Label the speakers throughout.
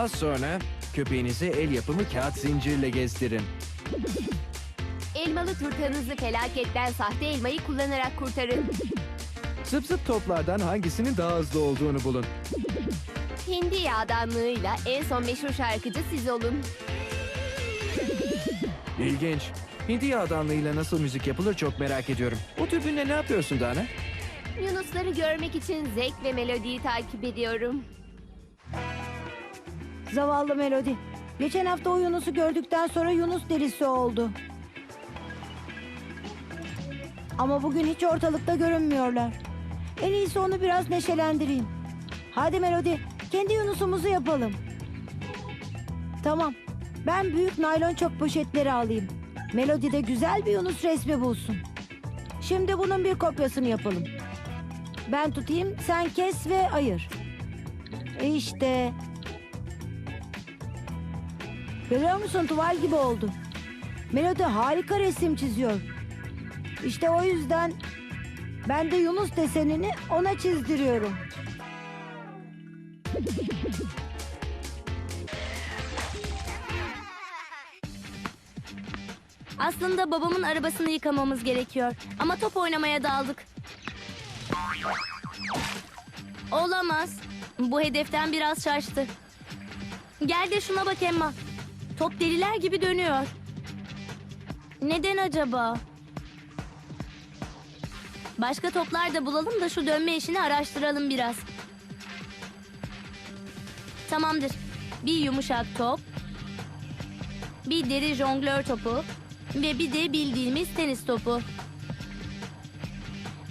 Speaker 1: Az sonra köpeğinizi el yapımı kağıt zincirle gezdirin.
Speaker 2: Elmalı turtanızı felaketten sahte elmayı kullanarak kurtarın.
Speaker 1: Zıp zıp toplardan hangisinin daha hızlı olduğunu bulun.
Speaker 2: Hindi yağdanlığıyla en son meşhur şarkıcı siz olun.
Speaker 1: İlginç. Hindi yağdanlığıyla nasıl müzik yapılır çok merak ediyorum. O tübünle ne yapıyorsun Dana?
Speaker 2: Yunusları görmek için zevk ve melodiyi takip ediyorum.
Speaker 3: Zavallı Melodi. Geçen hafta o Yunus'u gördükten sonra Yunus delisi oldu. Ama bugün hiç ortalıkta görünmüyorlar. En iyisi onu biraz neşelendireyim. Hadi Melodi, kendi Yunus'umuzu yapalım. Tamam. Ben büyük naylon çok poşetleri alayım. Melodi de güzel bir Yunus resmi bulsun. Şimdi bunun bir kopyasını yapalım. Ben tutayım, sen kes ve ayır. İşte Görüyor musun tuval gibi oldu. Melodi harika resim çiziyor. İşte o yüzden ben de Yunus desenini ona çizdiriyorum.
Speaker 4: Aslında babamın arabasını yıkamamız gerekiyor. Ama top oynamaya daldık. Olamaz. Bu hedeften biraz şaştı. Gel de şuna bak Emma. Top deliler gibi dönüyor. Neden acaba? Başka toplar da bulalım da şu dönme işini araştıralım biraz. Tamamdır. Bir yumuşak top, bir deri jonglör topu ve bir de bildiğimiz tenis topu.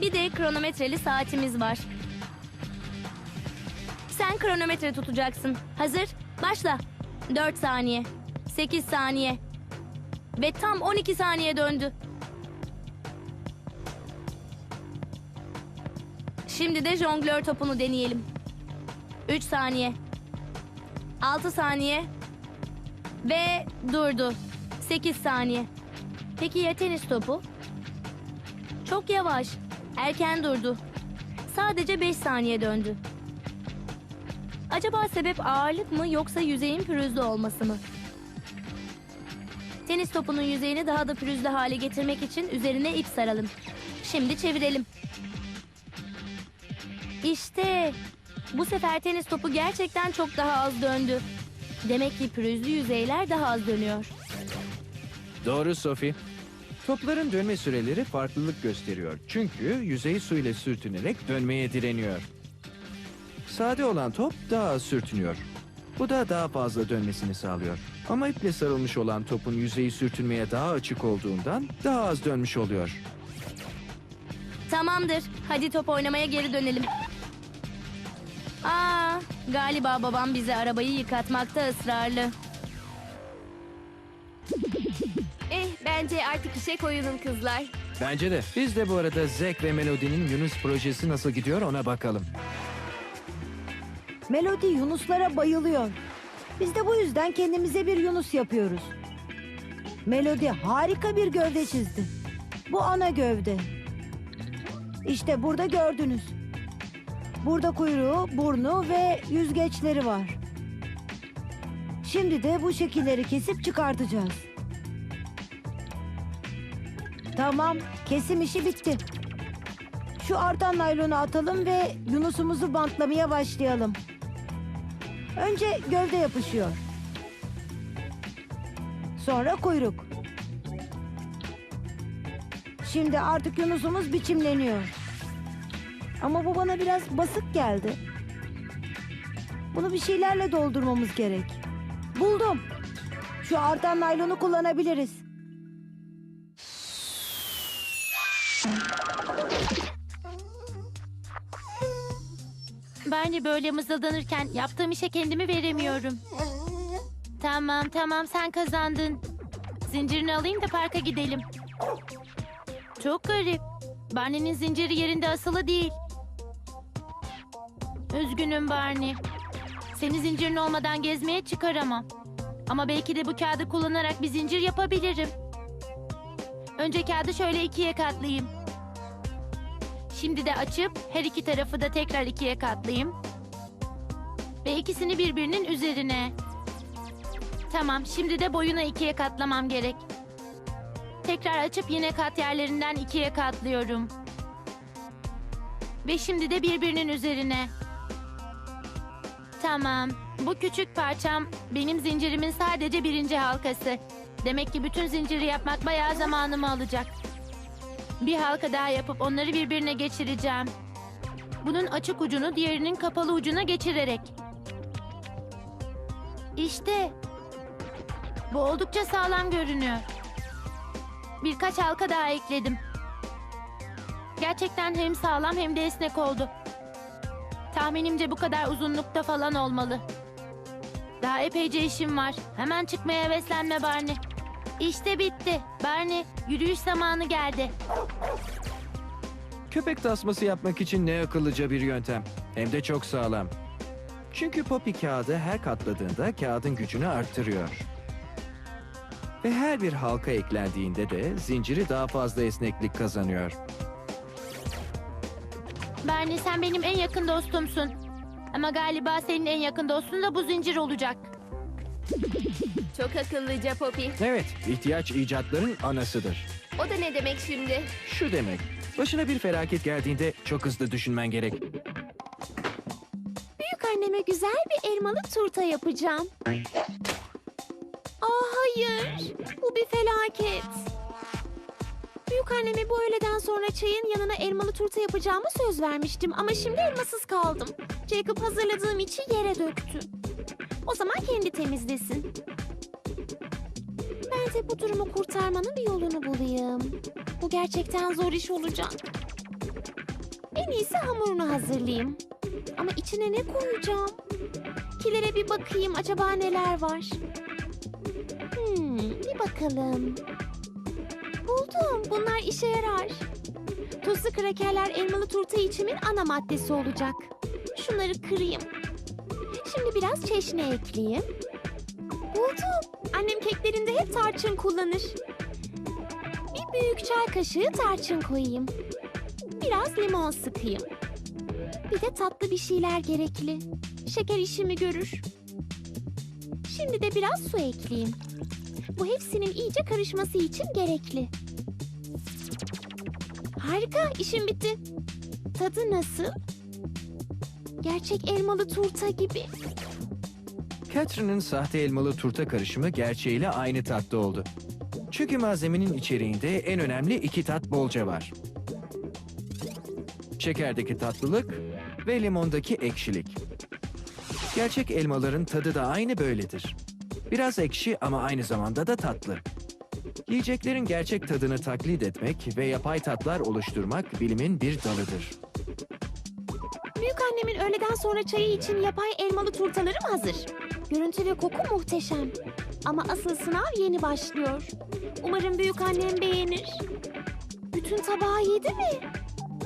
Speaker 4: Bir de kronometreli saatimiz var. Sen kronometre tutacaksın. Hazır? Başla. 4 saniye. 8 saniye. Ve tam 12 saniye döndü. Şimdi de jonglör topunu deneyelim. 3 saniye. 6 saniye. Ve durdu. 8 saniye. Peki ya tenis topu? Çok yavaş. Erken durdu. Sadece 5 saniye döndü. Acaba sebep ağırlık mı yoksa yüzeyin pürüzlü olması mı? Tenis topunun yüzeyini daha da pürüzlü hale getirmek için üzerine ip saralım. Şimdi çevirelim. İşte bu sefer tenis topu gerçekten çok daha az döndü. Demek ki pürüzlü yüzeyler daha az dönüyor.
Speaker 1: Doğru Sophie. Topların dönme süreleri farklılık gösteriyor. Çünkü yüzey su ile sürtünerek dönmeye direniyor. Sade olan top daha az sürtünüyor. Bu da daha fazla dönmesini sağlıyor. Ama iple sarılmış olan topun yüzeyi sürtünmeye daha açık olduğundan daha az dönmüş oluyor.
Speaker 4: Tamamdır. Hadi top oynamaya geri dönelim. Aa, galiba babam bize arabayı yıkatmakta ısrarlı.
Speaker 2: Eh bence artık işe koyulun kızlar.
Speaker 1: Bence de. Biz de bu arada Zack ve Melody'nin Yunus projesi nasıl gidiyor ona bakalım.
Speaker 3: Melodi Yunuslara bayılıyor. Biz de bu yüzden kendimize bir Yunus yapıyoruz. Melodi harika bir gövde çizdi. Bu ana gövde. İşte burada gördünüz. Burada kuyruğu, burnu ve yüzgeçleri var. Şimdi de bu şekilleri kesip çıkartacağız. Tamam, kesim işi bitti. Şu artan naylonu atalım ve Yunus'umuzu bantlamaya başlayalım. Önce gövde yapışıyor. Sonra kuyruk. Şimdi artık Yunus'umuz biçimleniyor. Ama bu bana biraz basık geldi. Bunu bir şeylerle doldurmamız gerek. Buldum. Şu artan naylonu kullanabiliriz.
Speaker 5: De böyle mızıldanırken yaptığım işe kendimi veremiyorum. Tamam tamam sen kazandın. Zincirini alayım da parka gidelim. Çok garip. Barney'nin zinciri yerinde asılı değil. Üzgünüm Barney. Seni zincirin olmadan gezmeye çıkaramam. Ama belki de bu kağıdı kullanarak bir zincir yapabilirim. Önce kağıdı şöyle ikiye katlayayım. Şimdi de açıp her iki tarafı da tekrar ikiye katlayayım. Ve ikisini birbirinin üzerine. Tamam, şimdi de boyunu ikiye katlamam gerek. Tekrar açıp yine kat yerlerinden ikiye katlıyorum. Ve şimdi de birbirinin üzerine. Tamam. Bu küçük parçam benim zincirimin sadece birinci halkası. Demek ki bütün zinciri yapmak bayağı zamanımı alacak. Bir halka daha yapıp onları birbirine geçireceğim. Bunun açık ucunu diğerinin kapalı ucuna geçirerek. İşte. Bu oldukça sağlam görünüyor. Birkaç halka daha ekledim. Gerçekten hem sağlam hem de esnek oldu. Tahminimce bu kadar uzunlukta falan olmalı. Daha epeyce işim var. Hemen çıkmaya heveslenme Barney. İşte bitti. Barney, yürüyüş zamanı geldi.
Speaker 1: Köpek tasması yapmak için ne akıllıca bir yöntem. Hem de çok sağlam. Çünkü Poppy kağıdı her katladığında kağıdın gücünü arttırıyor. Ve her bir halka eklendiğinde de zinciri daha fazla esneklik kazanıyor.
Speaker 5: Barney sen benim en yakın dostumsun. Ama galiba senin en yakın dostun da bu zincir olacak.
Speaker 2: Çok akıllıca Poppy.
Speaker 1: Evet, ihtiyaç icatların anasıdır.
Speaker 2: O da ne demek şimdi?
Speaker 1: Şu demek, başına bir felaket geldiğinde çok hızlı düşünmen gerek.
Speaker 2: Büyük anneme güzel bir elmalı turta yapacağım. Aa hayır. Bu bir felaket. Büyük anneme bu öğleden sonra çayın yanına elmalı turta yapacağımı söz vermiştim ama şimdi elmasız kaldım. Jacob hazırladığım içi yere döktü. O zaman kendi temizlesin. Ben de bu durumu kurtarmanın bir yolunu bulayım. Bu gerçekten zor iş olacak. En iyisi hamurunu hazırlayayım. Ama içine ne koyacağım? Kilere bir bakayım acaba neler var? Hmm, bir bakalım. Buldum. Bunlar işe yarar. Tuzlu krakerler elmalı turta içimin ana maddesi olacak. Şunları kırayım. Şimdi biraz çeşne ekleyeyim. Buldum. Annem keklerinde hep tarçın kullanır. Bir büyük çay kaşığı tarçın koyayım. Biraz limon sıkayım. Bir de tatlı bir şeyler gerekli. Şeker işimi görür. Şimdi de biraz su ekleyeyim. Bu hepsinin iyice karışması için gerekli. Harika, işim bitti. Tadı nasıl? Gerçek elmalı turta gibi.
Speaker 1: Catherine'ın sahte elmalı turta karışımı gerçeğiyle aynı tatta oldu. Çünkü malzemenin içeriğinde en önemli iki tat bolca var. Şekerdeki tatlılık ve limondaki ekşilik. Gerçek elmaların tadı da aynı böyledir. Biraz ekşi ama aynı zamanda da tatlı. Yiyeceklerin gerçek tadını taklit etmek ve yapay tatlar oluşturmak bilimin bir dalıdır.
Speaker 2: Annemin öğleden sonra çayı için yapay elmalı turtalarım hazır. Görüntü ve koku muhteşem. Ama asıl sınav yeni başlıyor. Umarım büyük annem beğenir. Bütün tabağı yedi mi?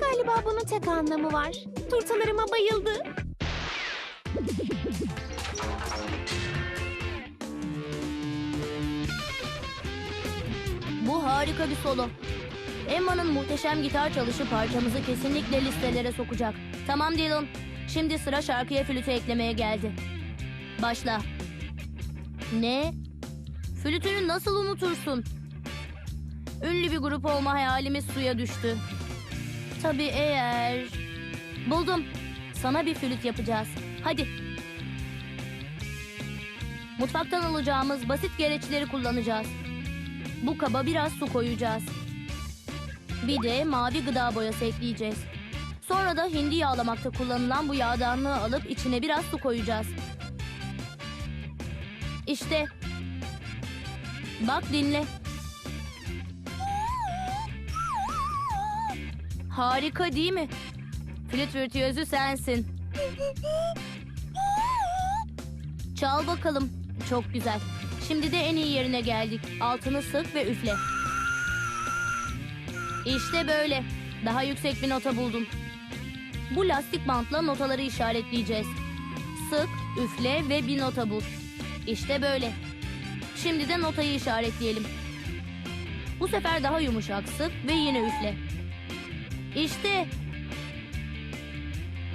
Speaker 2: Galiba bunun tek anlamı var. Turtalarıma bayıldı.
Speaker 4: Bu harika bir solo. Emma'nın muhteşem gitar çalışı parçamızı kesinlikle listelere sokacak. Tamam Dylan. Şimdi sıra şarkıya flütü eklemeye geldi. Başla. Ne? Flütünü nasıl unutursun? Ünlü bir grup olma hayalimiz suya düştü. Tabii eğer... Buldum. Sana bir flüt yapacağız. Hadi. Mutfaktan alacağımız basit gereçleri kullanacağız. Bu kaba biraz su koyacağız. Bir de mavi gıda boyası ekleyeceğiz. Sonra da hindi yağlamakta kullanılan bu yağdanlığı alıp içine biraz su koyacağız. İşte. Bak dinle. Harika değil mi? Flüt virtüözü sensin. Çal bakalım. Çok güzel. Şimdi de en iyi yerine geldik. Altını sık ve üfle. İşte böyle. Daha yüksek bir nota buldum. Bu lastik bantla notaları işaretleyeceğiz. Sık, üfle ve bir nota bul. İşte böyle. Şimdi de notayı işaretleyelim. Bu sefer daha yumuşak sık ve yine üfle. İşte.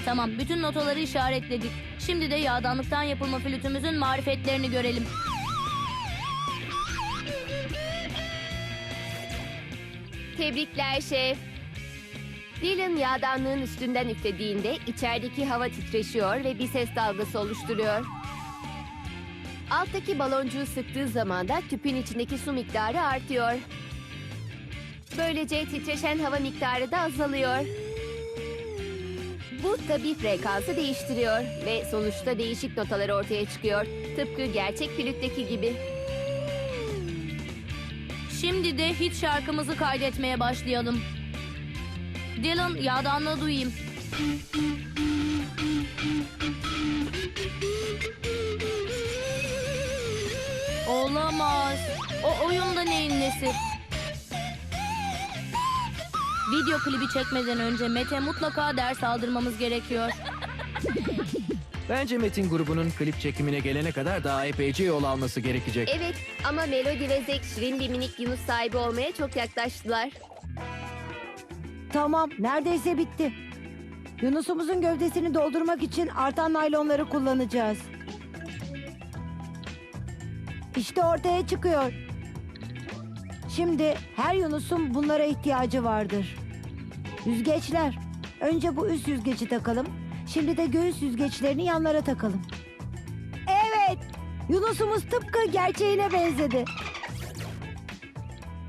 Speaker 4: Tamam, bütün notaları işaretledik. Şimdi de yağdanlıktan yapılma flütümüzün marifetlerini görelim.
Speaker 6: Tebrikler şef. Dylan yağdanlığın üstünden üflediğinde içerideki hava titreşiyor ve bir ses dalgası oluşturuyor. Alttaki baloncuğu sıktığı zaman da tüpün içindeki su miktarı artıyor. Böylece titreşen hava miktarı da azalıyor. Bu tabi frekansı değiştiriyor ve sonuçta değişik notalar ortaya çıkıyor. Tıpkı gerçek flütteki gibi.
Speaker 4: Şimdi de hit şarkımızı kaydetmeye başlayalım. Dylan, yağdanlığı duyayım. Olamaz. O oyunda neyin nesi? Video klibi çekmeden önce Mete mutlaka ders aldırmamız gerekiyor.
Speaker 1: Bence Metin grubunun klip çekimine gelene kadar daha epeyce yol alması gerekecek.
Speaker 6: Evet ama Melody ve Zek şirin bir minik Yunus sahibi olmaya çok yaklaştılar.
Speaker 3: Tamam, neredeyse bitti. Yunusumuzun gövdesini doldurmak için artan naylonları kullanacağız. İşte ortaya çıkıyor. Şimdi her Yunus'un bunlara ihtiyacı vardır. Yüzgeçler. Önce bu üst yüzgeci takalım. Şimdi de göğüs yüzgeçlerini yanlara takalım. Evet. Yunus'umuz tıpkı gerçeğine benzedi.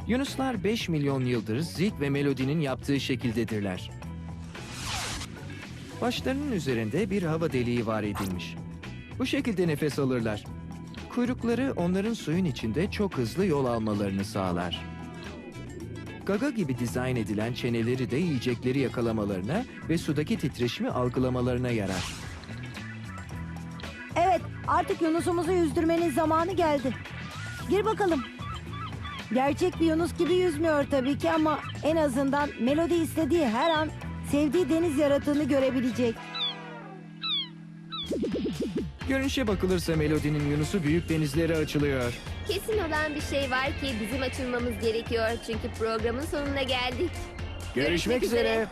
Speaker 1: Yunuslar 5 milyon yıldır Zik ve Melody'nin yaptığı şekildedirler. Başlarının üzerinde bir hava deliği var edilmiş. Bu şekilde nefes alırlar. Kuyrukları onların suyun içinde çok hızlı yol almalarını sağlar. Gaga gibi dizayn edilen çeneleri de yiyecekleri yakalamalarına ve sudaki titreşimi algılamalarına yarar.
Speaker 3: Evet, artık Yunus'umuzu yüzdürmenin zamanı geldi. Gir bakalım. Gerçek bir Yunus gibi yüzmüyor tabii ki ama en azından Melodi istediği her an sevdiği deniz yaratığını görebilecek.
Speaker 1: Görünüşe bakılırsa Melody'nin Yunus'u büyük denizlere açılıyor.
Speaker 6: Kesin olan bir şey var ki bizim açılmamız gerekiyor. Çünkü programın sonuna geldik.
Speaker 1: Görüşmek
Speaker 6: üzere.
Speaker 1: üzere.